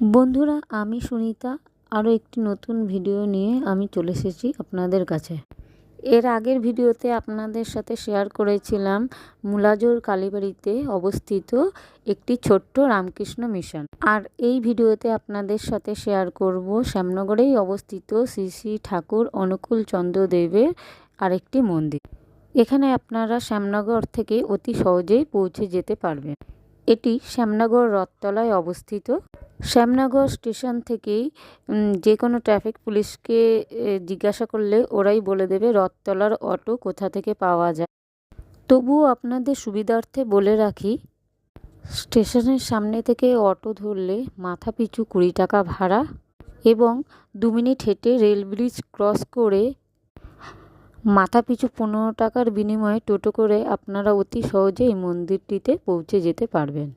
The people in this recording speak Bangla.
বন্ধুরা, আমি সুনিতা। আরও একটি নতুন ভিডিও নিয়ে আমি চলে এসেছি আপনাদের কাছে। এর আগের ভিডিওতে আপনাদের সাথে শেয়ার করেছিলাম মুলাজোর কালীবাড়িতে অবস্থিত একটি ছোট্ট রামকৃষ্ণ মিশন। আর এই ভিডিওতে আপনাদের সাথে শেয়ার করব শ্যামনগরেই অবস্থিত শ্রী শ্রী ঠাকুর অনুকূল চন্দ্রদেবের আরেকটি মন্দির। এখানে আপনারা শ্যামনগর থেকে অতি সহজেই পৌঁছে যেতে পারবেন। এটি শ্যামনগর রথতলায় অবস্থিত। শ্যামনগর স্টেশন থেকেই যে কোনো ট্রাফিক পুলিশকে জিজ্ঞাসা করলে ওরাই বলে দেবে রথতলার অটো কোথা থেকে পাওয়া যায়। তবুও আপনাদের সুবিধার্থে বলে রাখি, স্টেশনের সামনে থেকে অটো ধরলে মাথা পিছু কুড়ি টাকা ভাড়া এবং দু মিনিট হেঁটে রেল ব্রিজ ক্রস করে মাথা পিছু পনেরো টাকার বিনিময়ে টোটো করে আপনারা অতি সহজে এই মন্দিরটিতে পৌঁছে যেতে পারবেন।